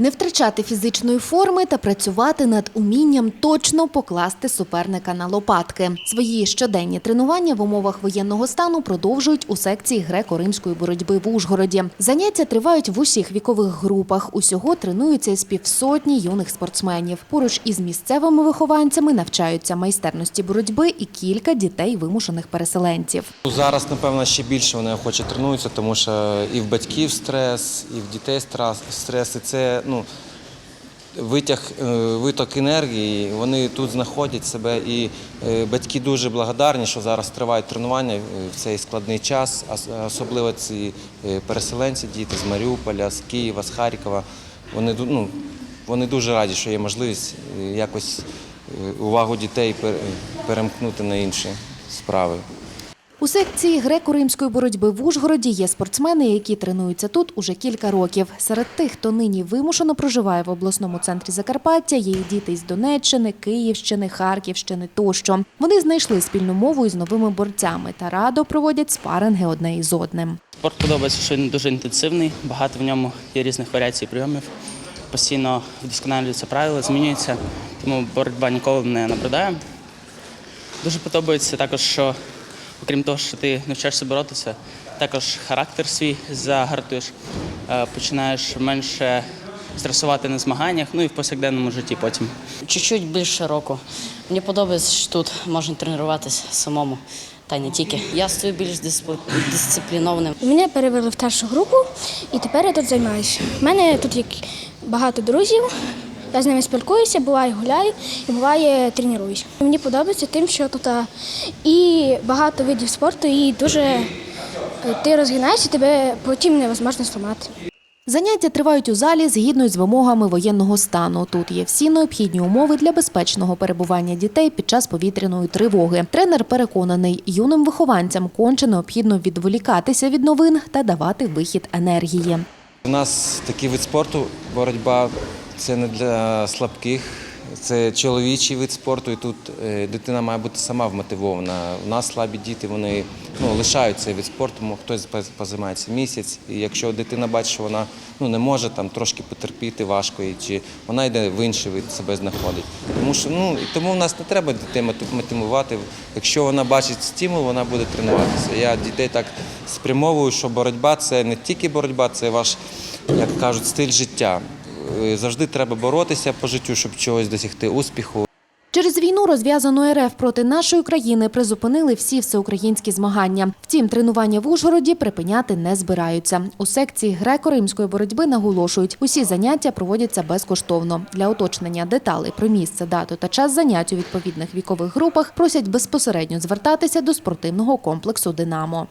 Не втрачати фізичної форми та працювати над умінням точно покласти суперника на лопатки. Свої щоденні тренування в умовах воєнного стану продовжують у секції греко-римської боротьби в Ужгороді. Заняття тривають в усіх вікових групах. Усього тренуються з півсотні юних спортсменів. Поруч із місцевими вихованцями навчаються майстерності боротьби і кілька дітей вимушених переселенців. Ну, Зараз, напевно, ще більше вони охоче тренуються, тому що і в батьків стрес, і в дітей стрес, і це ну, витяг, е, виток енергії. Вони тут знаходять себе. І е, батьки дуже благодарні, що зараз тривають тренування е, в цей складний час, особливо ці переселенці, діти з Маріуполя, з Києва, з Харкова. Вони, ну, вони дуже раді, що є можливість якось увагу дітей перемкнути на інші справи. У секції греко-римської боротьби в Ужгороді є спортсмени, які тренуються тут уже кілька років. Серед тих, хто нині вимушено проживає в обласному центрі Закарпаття, є і діти з Донеччини, Київщини, Харківщини тощо. Вони знайшли спільну мову із новими борцями та радо проводять спаринги одне із одним. Спорт подобається, що він дуже інтенсивний, багато в ньому є різних варіацій прийомів. Постійно вдосконалюються правила, змінюються, тому боротьба ніколи не набридає. Дуже подобається також, що окрім того, що ти навчаєшся боротися, також характер свій загартуєш, е, починаєш менше стресувати на змаганнях, ну і в повсякденному житті потім. Чуть-чуть більше року. Мені подобається, що тут можна тренуватися самому, та й не тільки. Я стою більш дисциплінованим. Мене перевели в першу групу, і тепер я тут займаюся. У мене тут є багато друзів. Я з ними спілкуюся, буває гуляю і буває тренуюсь. Мені подобається тим, що тут і багато видів спорту, і дуже е, ти розгинаєшся, тебе потім невозможно зламати. Заняття тривають у залі згідно з вимогами воєнного стану. Тут є всі необхідні умови для безпечного перебування дітей під час повітряної тривоги. Тренер переконаний, юним вихованцям конче необхідно відволікатися від новин та давати вихід енергії. У нас такий вид спорту, боротьба це не для слабких, це чоловічий вид спорту, і тут е, дитина має бути сама вмотивована. У нас слабі діти, вони ну, лишають цей вид спорту, хтось поз- позаймається місяць. І якщо дитина бачить, що вона ну, не може там трошки потерпіти важко, і чи вона йде в інший вид себе знаходить. Тому що ну тому в нас не треба дітей мотивувати. Якщо вона бачить стимул, вона буде тренуватися. Я дітей так спрямовую, що боротьба це не тільки боротьба, це ваш, як кажуть, стиль життя. Е, Завжди треба боротися по життю, щоб чогось досягти успіху. Через війну, розв'язану РФ проти нашої країни, призупинили всі всеукраїнські змагання. Втім, тренування в Ужгороді припиняти не збираються. У секції греко-римської боротьби наголошують, усі заняття проводяться безкоштовно. Для уточнення деталей про місце, дату та час занять у відповідних вікових групах просять безпосередньо звертатися до спортивного комплексу Динамо.